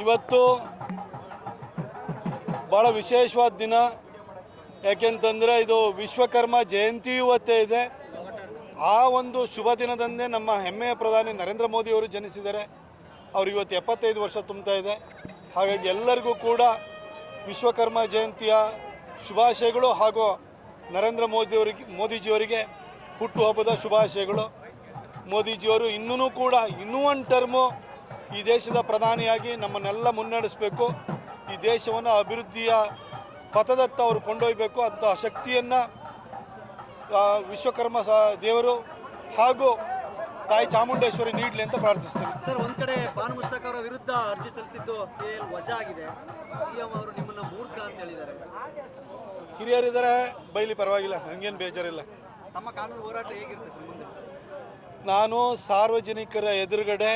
ಇವತ್ತು ಭಾಳ ವಿಶೇಷವಾದ ದಿನ. ಯಾಕೆಂತಂದರೆ ಇದು ವಿಶ್ವಕರ್ಮ ಜಯಂತಿ ಇವತ್ತೇ ಇದೆ. ಆ ಒಂದು ಶುಭ ದಿನದಂದೇ ನಮ್ಮ ಹೆಮ್ಮೆಯ ಪ್ರಧಾನಿ ನರೇಂದ್ರ ಮೋದಿಯವರು ಜನಿಸಿದ್ದಾರೆ. ಅವರು ಇವತ್ತು ಎಪ್ಪತ್ತೈದು ವರ್ಷ ತುಂಬ್ತಾ ಇದೆ. ಹಾಗಾಗಿ ಎಲ್ಲರಿಗೂ ಕೂಡ ವಿಶ್ವಕರ್ಮ ಜಯಂತಿಯ ಶುಭಾಶಯಗಳು ಹಾಗೂ ನರೇಂದ್ರ ಮೋದಿಯವರಿಗೆ ಮೋದಿಜಿಯವರಿಗೆ ಹುಟ್ಟುಹಬ್ಬದ ಶುಭಾಶಯಗಳು. ಮೋದಿಜಿಯವರು ಇನ್ನೂ ಕೂಡ ಇನ್ನೂ ಒಂದು ಟರ್ಮು ಈ ದೇಶದ ಪ್ರಧಾನಿಯಾಗಿ ನಮ್ಮನ್ನೆಲ್ಲ ಮುನ್ನಡೆಸಬೇಕು ಈ ದೇಶವನ್ನು ಅಭಿವೃದ್ಧಿಯ ಪಥದತ್ತ ಅವರು ಕೊಂಡೊಯ್ಯಬೇಕು ಅಂತ ಶಕ್ತಿಯನ್ನು ವಿಶ್ವಕರ್ಮ ದೇವರು ಹಾಗೂ ತಾಯಿ ಚಾಮುಂಡೇಶ್ವರಿ ನೀಡಲಿ ಅಂತ ಪ್ರಾರ್ಥಿಸ್ತೇನೆ. ಸರ್ ಒಂದ್ ಕಡೆ ಬಾನು ಮುಷ್ತಾಕ್ ಅವರ ವಿರುದ್ಧ ಅರ್ಜಿ ಸಲ್ಲಿಸಿದ್ದು ವಜಾ ಆಗಿದೆ. ಸಿಎಂ ಅವರು ನಿಮ್ಮನ್ನ ಮೂರ್ಖ ಅಂತ ಹೇಳಿದ್ದಾರೆ. ಹಿರಿಯರಿದ್ದಾರೆ ಬೈಲಿ ಪರವಾಗಿಲ್ಲ ನನಗೇನು ಬೇಜಾರಿಲ್ಲ. ನಮ್ಮ ಕಾನೂನು ಹೋರಾಟ ಹೇಗಿರುತ್ತೆ ಸರ್ ಮುಂದೆ? ನಾನು ಸಾರ್ವಜನಿಕರ ಎದುರುಗಡೆ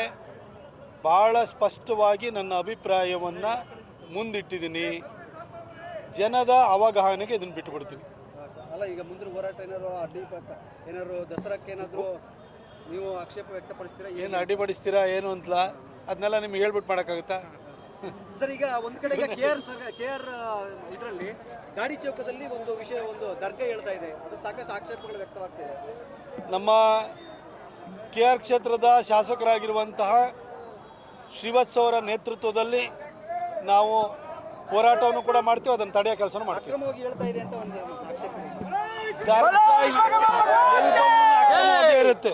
ಭಾಳ ಸ್ಪಷ್ಟವಾಗಿ ನನ್ನ ಅಭಿಪ್ರಾಯವನ್ನು ಮುಂದಿಟ್ಟಿದ್ದೀನಿ. ಜನದ ಅವಗಾಹನೆಗೆ ಇದನ್ನು ಬಿಟ್ಟುಬಿಡ್ತೀನಿ ಅಲ್ಲ ಈಗ ಮುಂದಿನ ಹೋರಾಟ ಏನಾದ್ರು ಅಡ್ಡಿ ಏನಾದ್ರು ದಸರಾಕ್ಕೆ ಏನಾದರೂ ನೀವು ಆಕ್ಷೇಪ ವ್ಯಕ್ತಪಡಿಸ್ತೀರಾ? ಏನು ಅಡ್ಡಿಪಡಿಸ್ತೀರಾ ಏನು ಅಂತಲ್ಲ. ಅದನ್ನೆಲ್ಲ ನಿಮ್ಗೆ ಹೇಳ್ಬಿಟ್ಟು ಮಾಡೋಕ್ಕಾಗುತ್ತಾ? ಸರ್ ಈಗ ಒಂದು ಕಡೆ ಈಗ K R sir K R ಇದರಲ್ಲಿ ಗಾಡಿ ಚೌಕದಲ್ಲಿ ಒಂದು ವಿಷಯ ಒಂದು ದರ್ಗೆ ಹೇಳ್ತಾ ಇದೆ. ಅದು ಸಾಕಷ್ಟು ಆಕ್ಷೇಪಗಳು ವ್ಯಕ್ತವಾಗ್ತಿದೆ. ನಮ್ಮ ಕೆ ಆರ್ ಕ್ಷೇತ್ರದ ಶಾಸಕರಾಗಿರುವಂತಹ ಶ್ರೀವತ್ಸ ಅವರ ನೇತೃತ್ವದಲ್ಲಿ ನಾವು ಹೋರಾಟವನ್ನು ಕೂಡ ಮಾಡ್ತೀವಿ ಅದನ್ನು ತಡೆಯೋ ಕೆಲಸನೂ ಮಾಡ್ತೀವಿ.